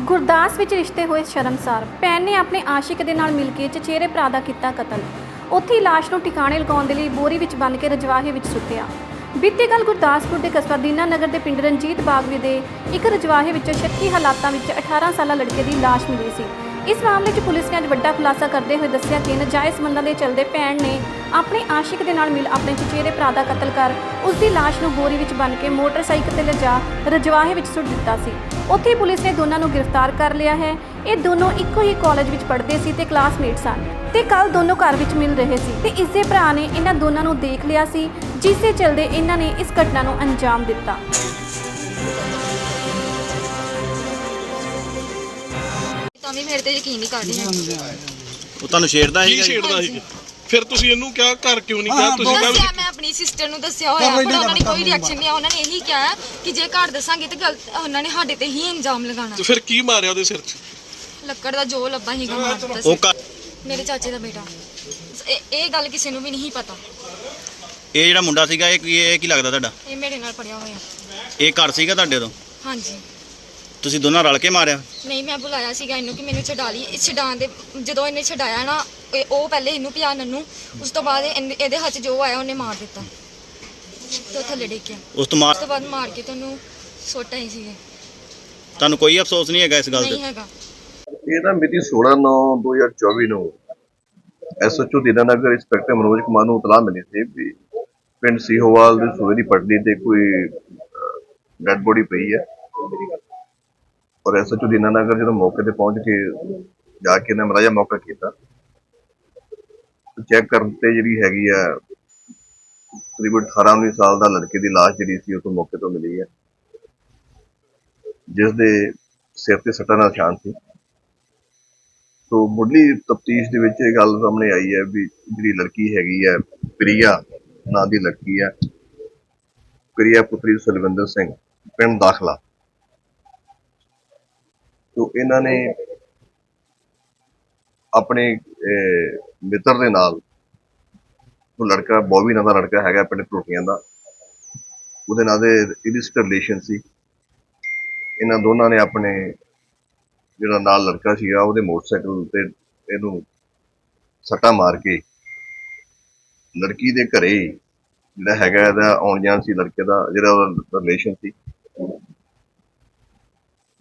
ਗੁਰਦਾਸ ਵਿੱਚ ਰਿਸ਼ਤੇ ਹੋਏ ਸ਼ਰਮਸਾਰ। ਭੈਣ ਨੇ ਆਪਣੇ ਆਸ਼ਿਕ ਦੇ ਨਾਲ ਮਿਲ ਕੇ ਚਚੇਰੇ ਭਰਾ ਦਾ ਕੀਤਾ ਕਤਲ। ਉੱਥੇ ਹੀ ਲਾਸ਼ ਨੂੰ ਟਿਕਾਣੇ ਲਗਾਉਣ ਦੇ ਲਈ ਬੋਰੀ ਵਿੱਚ ਬੰਨ੍ਹ ਕੇ ਰਜਵਾਹੇ ਵਿੱਚ ਸੁੱਟਿਆ। ਬੀਤੀ ਕੱਲ ਗੁਰਦਾਸਪੁਰ ਦੇ ਕਸਬਾ ਦੀਨਾ ਨਗਰ ਦੇ ਪਿੰਡ ਰਣਜੀਤ ਬਾਗਵੇ ਦੇ ਇੱਕ ਰਜਵਾਹੇ ਵਿੱਚੋਂ ਸ਼ੱਕੀ ਹਾਲਾਤਾਂ ਵਿੱਚ 18 ਸਾਲਾ ਲੜਕੇ ਦੀ ਲਾਸ਼ ਮਿਲੀ ਸੀ। ਇਸ ਮਾਮਲੇ 'ਚ ਪੁਲਿਸ ਨੇ ਅੱਜ ਵੱਡਾ ਖੁਲਾਸਾ ਕਰਦੇ ਹੋਏ ਦੱਸਿਆ ਕਿ ਨਜਾਇਜ਼ ਸੰਬੰਧਾਂ ਦੇ ਚਲਦੇ ਭੈਣ ਨੇ ਆਪਣੇ ਆਸ਼ਿਕ ਦੇ ਨਾਲ ਮਿਲ ਆਪਣੇ ਚਚੇਰੇ ਭਰਾ ਦਾ ਕਤਲ ਕਰ ਉਸ ਦੀ ਲਾਸ਼ ਨੂੰ ਬੋਰੀ ਵਿੱਚ ਬੰਨ੍ਹ ਕੇ ਮੋਟਰਸਾਈਕਲ ਤੇ ਲਿਜਾ ਰਜਵਾਹੇ ਵਿੱਚ ਸੁੱਟ ਦਿੱਤਾ ਸੀ। ਉੱਥੇ ਪੁਲਿਸ ਨੇ ਦੋਨਾਂ ਨੂੰ ਗ੍ਰਿਫਤਾਰ ਕਰ ਲਿਆ ਹੈ। ਇਹ ਦੋਨੋਂ ਇੱਕੋ ਹੀ ਕਾਲਜ ਵਿੱਚ ਪੜ੍ਹਦੇ ਸੀ ਤੇ ਕਲਾਸਮੇਟ ਸਨ ਤੇ ਕੱਲ ਦੋਨੋਂ ਘਰ ਵਿੱਚ ਮਿਲ ਰਹੇ ਸੀ ਤੇ ਇਸ ਦੇ ਭਰਾ ਨੇ ਇਹਨਾਂ ਦੋਨਾਂ ਨੂੰ ਦੇਖ ਲਿਆ ਸੀ, ਜਿਸ ਦੇ ਚਲਦੇ ਇਹਨਾਂ ਨੇ ਇਸ ਘਟਨਾ ਨੂੰ ਅੰਜਾਮ ਦਿੱਤਾ। ਵੀ ਮੇਰੇ ਤੇ ਯਕੀਨ ਨਹੀਂ ਕਰ ਰਹੀ ਉਹ ਤੁਹਾਨੂੰ ਛੇੜਦਾ ਕੀ ਸੀਗਾ ਜੀ? ਛੇੜਦਾ ਸੀ ਫਿਰ ਤੁਸੀਂ ਇਹਨੂੰ ਕਿਹਾ ਘਰ ਕਿਉਂ ਨਹੀਂ ਕਿਹਾ? ਤੁਸੀਂ ਕਿਹਾ ਦੱਸਿਆ ਮੈਂ ਆਪਣੀ ਸਿਸਟਰ ਨੂੰ ਦੱਸਿਆ ਹੋਇਆ ਪਰ ਉਹਨਾਂ ਨੇ ਕੋਈ ਰਿਐਕਸ਼ਨ ਨਹੀਂ ਆ ਉਹਨਾਂ ਨੇ ਇਹੀ ਕਿਹਾ ਕਿ ਜੇ ਘਰ ਦੱਸਾਂਗੇ ਤੇ ਗਲਤ ਉਹਨਾਂ ਨੇ ਸਾਡੇ ਤੇ ਹੀ ਇਲਜ਼ਾਮ ਲਗਾਉਣਾ। ਤੇ ਫਿਰ ਕੀ ਮਾਰਿਆ ਉਹਦੇ ਸਿਰ 'ਚ? ਲੱਕੜ ਦਾ ਜੋ ਲੱਭਾ ਹੀਗਾ ਮਾਰ ਦਿੱਤਾ ਉਹ ਸੀ। ਘਰ- ਮੇਰੇ ਚਾਚੇ ਦਾ ਬੇਟਾ। ਇਹ ਇਹ ਗੱਲ ਕਿਸੇ ਨੂੰ ਵੀ ਨਹੀਂ ਪਤਾ। ਇਹ ਜਿਹੜਾ ਮੁੰਡਾ ਸੀਗਾ ਇਹ ਕੀ ਇਹ ਕੀ ਲੱਗਦਾ ਤੁਹਾਡਾ? ਇਹ ਮੇਰੇ ਨਾਲ ਪੜਿਆ ਹੋਇਆ। ਇਹ ਘਰ ਸੀਗਾ ਤੁਹਾਡੇ ਤੋਂ? ਹਾਂਜੀ। ਤੁਸੀਂ ਦੋਨਾਂ ਰਲ ਕੇ ਮਾਰਿਆ? ਨਹੀਂ ਮੈਂ ਬੁਲਾਇਆ ਸੀਗਾ ਇਹਨੂੰ ਕਿ ਮੈਨੂੰ ਛਡਾ ਲਈ। ਇਹ ਛਡਾਉਣ ਦੇ ਜਦੋਂ ਇਹਨੇ ਛਡਾਇਆ ਨਾ ਇਹ- ਉਹ ਪਹਿਲੇ ਇਹਨੂੰ ਪਿਆ ਨੰਨੂ। ਉਸ ਤੋਂ ਬਾਅਦ ਇਹਨੇ- ਇਹਦੇ ਹੱਥ 'ਚ ਜੋ ਆਇਆ ਉਹਨੇ ਮਾਰ ਦਿੱਤਾ। ਤੇ ਉਹ ਥੱਲੇ ਡਿੱਗਿਆ ਉਸ ਤੋਂ ਮਾਰ ਤੋਂ ਬਾਅਦ ਮਾਰ ਕੇ ਤੁਹਾਨੂੰ ਸੁੱਟ ਆਈ ਸੀਗੇ। ਤੁਹਾਨੂੰ ਕੋਈ ਅਫਸੋਸ ਨਹੀਂ ਹੈਗਾ ਇਸ ਗੱਲ ਨਹੀਂ ਤੇ ਹੈਗਾ। ਇਹ ਨਾ ਮਿਤੀ 16/9/2024 ਨੂੰ ਐਸਐਚਓ ਦੀਨਾਨਗਰ ਇੰਸਪੈਕਟਰ ਮਨੋਜ ਕੁਮਾਰ ਨੂੰ ਇਤਲਾਹ ਮਿਲੀ ਸੀ ਵੀ ਪਿੰਡ ਸੀਹੋਵਾਲ ਦੇ ਸੂਏ ਦੀ ਪਟੜੀ ਤੇ ਕੋਈ ਡੈਡ ਬੋਡੀ ਪਈ ਹੈ। ਔਰ ਐਸਐਚਓ ਦੀਨਾਨਗਰ ਜਦੋਂ ਮੌਕੇ ਤੇ ਪਹੁੰਚ ਕੇ ਜਾ ਕੇ ਇਹਨਾਂ ਮਰਾਜਾ ਮੌਕਾ ਕੀਤਾ ਚੈੱਕ ਕਰਨ ਤੇ ਜਿਹੜੀ ਹੈਗੀ ਆ, ਤਕਰੀਬਨ 18 19 ਸਾਲ ਦਾ ਲੜਕੇ ਦੀ ਲਾਸ਼ ਜਿਹੜੀ ਸੀ ਉਹ ਤੋਂ ਮੌਕੇ ਤੋਂ ਮਿਲੀ ਹੈ ਜਿਸ ਦੇ ਸਿਰ ਤੇ ਸੱਟਾਂ ਦਾ ਨਿਸ਼ਾਨ ਸੀ। ਸੋ ਮੁੱਢਲੀ ਤਫਤੀਸ਼ ਦੇ ਵਿੱਚ ਇਹ ਗੱਲ ਸਾਹਮਣੇ ਆਈ ਹੈ ਵੀ ਜਿਹੜੀ ਲੜਕੀ ਹੈਗੀ ਹੈ ਪ੍ਰਿਆ ਨਾਂ ਦੀ ਲੜਕੀ ਹੈ ਪ੍ਰਿਆ ਪੁੱਤਰੀ ਸੁਲਵਿੰਦਰ ਸਿੰਘ, ਪਿੰਡ ਦਾਖਲਾ। ਸੋ ਇਹਨਾਂ ਨੇ ਆਪਣੇ ਮਿੱਤਰ ਦੇ ਨਾਲ ਉਹ ਲੜਕਾ ਬੋਬੀ ਨਾਂ ਦਾ ਲੜਕਾ ਹੈਗਾ ਪਿੰਡ ਟੋਟੀਆਂ ਦਾ। ਉਹਦੇ ਨਾਲ ਦੇ ਇਹਦੀ ਰਿਲੇਸ਼ਨ ਸੀ। ਇਹਨਾਂ ਦੋਨਾਂ ਨੇ ਆਪਣੇ ਜਿਹੜਾ ਨਾਲ ਲੜਕਾ ਸੀਗਾ, ਉਹਦੇ ਮੋਟਰਸਾਈਕਲ ਤੇ ਇਹਨੂੰ ਸੱਟਾ ਮਾਰ ਕੇ ਲੜਕੀ ਦੇ ਘਰੇ ਜਿਹੜਾ ਹੈਗਾ ਇਹਦਾ ਆਉਣ ਜਾਣ ਸੀ, ਲੜਕੇ ਦਾ ਜਿਹੜਾ ਉਹਦਾ ਰਿਲੇਸ਼ਨ ਸੀ।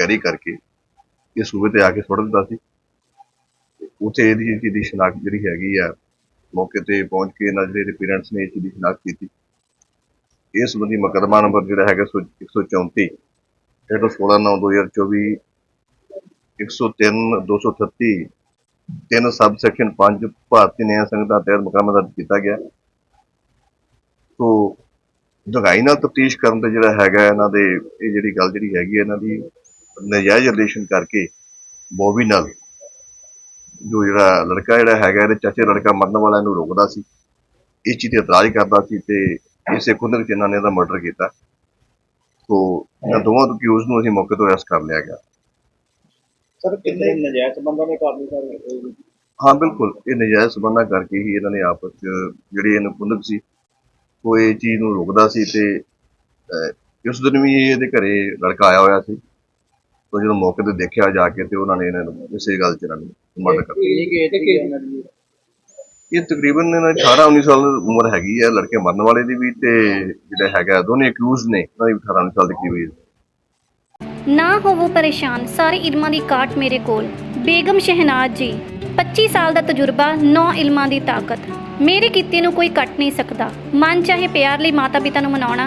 ਕੈਰੀ ਕਰਕੇ ਇਹ ਸੂਬੇ ਤੇ ਆ ਕੇ ਸੁੱਟ ਦਿੱਤਾ ਸੀ। ਤੇ ਉੱਥੇ ਇਹਦੀ ਚੀਜ਼ ਦੀ ਸ਼ਨਾਖਤ ਜਿਹੜੀ ਹੈਗੀ ਆ, ਮੌਕੇ ਤੇ ਪਹੁੰਚ ਕੇ ਇਹਨਾਂ ਜਿਹੜੇ ਪੇਰੈਂਟਸ ਨੇ ਇਸ ਦੀ ਸ਼ਨਾਖਤ ਕੀਤੀ। ਇਸ ਸੰਬੰਧੀ ਮੁਕੱਦਮਾ ਨੰਬਰ ਜਿਹੜਾ ਹੈਗਾ ਸੌ- 134 ਜਿਹੜਾ 16 9 2024 103 238 ਤਿੰਨ ਸਬ ਸੈਕਸ਼ਨ 5 ਭਾਰਤੀ ਨਿਆਂ ਸੰਹਿਤਾ ਤਹਿਤ ਮੁਕੱਦਮਾ ਦਰਜ ਕੀਤਾ ਗਿਆ। ਸੋ ਜਗਾਈ ਨਾਲ ਤਫਤੀਸ਼ ਕਰਨ ਤੇ ਜਿਹੜਾ ਹੈਗਾ ਇਹਨਾਂ ਦੇ, ਇਹ ਜਿਹੜੀ ਗੱਲ ਜਿਹੜੀ ਹੈਗੀ ਹੈ ਇਹਨਾਂ ਦੀ ਨਜਾਇਜ਼ ਰਿਲੇਸ਼ਨ ਕਰਕੇ ਬੋਬੀ ਨਾਲ ਜੋ ਜਿਹੜਾ ਲੜਕਾ ਜਿਹੜਾ ਹੈਗਾ ਇਹਦੇ ਚਾਚੇ ਲੜਕਾ ਮਰਨ ਵਾਲਾ ਇਹਨੂੰ ਰੋਕਦਾ ਸੀ। ਇਸ ਚੀਜ਼ ਤੇ ਇਤਰਾਜ਼ ਕਰਦਾ ਸੀ ਤੇ ਇਸੇ ਕੁੰਦਕ ਚ ਇਹਨਾਂ ਨੇ ਇਹਦਾ ਮਰਡਰ ਕੀਤਾ। ਸੋ ਇਹਨਾਂ ਦੋਵਾਂ ਤੋਂ ਅਕਿਊਜ਼ ਨੂੰ ਅਸੀਂ ਮੌਕੇ ਤੋਂ ਅਰੈਸਟ ਕਰ ਲਿਆ ਗਿਆ। ਸਰ ਕਿੰਨੇ ਨਜਾਇਜ਼ ਸੰਬੰਧਾਂ ਕਾਰਨ ਸਰ ਇਹ ਹਾਂ ਬਿਲਕੁਲ। ਇਹ ਨਜਾਇਜ਼ ਸਬੰਧਾਂ ਕਰਕੇ ਹੀ ਇਹਨਾਂ ਨੇ ਆਪਸ ਚ ਜਿਹੜੀ ਇਹਨੂੰ ਕੁੰਦਕ ਸੀ ਇਹ ਚੀਜ਼ ਨੂੰ ਰੋਕਦਾ ਸੀ ਤੇ ਉਸ ਦਿਨ ਵੀ ਇਹਦੇ ਘਰੇ ਲੜਕਾ ਆਇਆ ਹੋਇਆ ਸੀ। ਤੋਂ ਜਦੋਂ ਮੌਕੇ ਤੇ ਦੇਖਿਆ ਜਾ ਕੇ ਤੇ ਉਹਨਾਂ ਨੇ ਇਹਨਾਂ ਨੂੰ ਇਸੇ ਗੱਲ ਚ ਇਹਨਾਂ ਨੂੰ ਮਰਡਰ ਕਰ ਕਿੰਨੀ ਕੁ age ਸੀ ਇਹਨਾਂ ਦੀ? ਇਹ ਤਕਰੀਬਨ ਇਹਨਾਂ ਦੀ 18 19 ਸਾਲ ਉਮਰ ਹੈਗੀ ਹੈ ਲੜਕੇ ਮਰਨ ਵਾਲੇ ਦੀ ਵੀ ਤੇ ਜਿਹੜਾ ਹੈਗਾ ਦੋਨੇ ਅਕਿਊਜ਼ ਨੇ। ਉਹਨਾਂ ਦੀ ਵੀ 18 19 ਸਾਲ ਦੀ ਕਰੀਬ age ਨਾ ਹੋਵੋ ਪਰੇਸ਼ਾਨ ਸਾਰੇ ਇਲਮਾਂ ਦੀ ਕਾਟ ਮੇਰੇ ਕੋਲ। ਬੇਗਮ ਸ਼ਹਿਨਾਜ਼ ਜੀ 25 ਸਾਲ ਦਾ ਤਜਰਬਾ 9 ਇਲਮਾਂ ਦੀ ਤਾਕਤ। ਮੇਰੇ ਕਿੱਤੇ ਨੂੰ ਕੋਈ ਕੱਟ ਨਹੀਂ ਸਕਦਾ। ਮਨ ਚਾਹੇ ਪਿਆਰ ਲਈ ਮਾਤਾ ਪਿਤਾ ਨੂੰ ਮਨਾਉਣਾ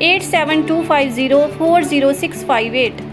87250 40658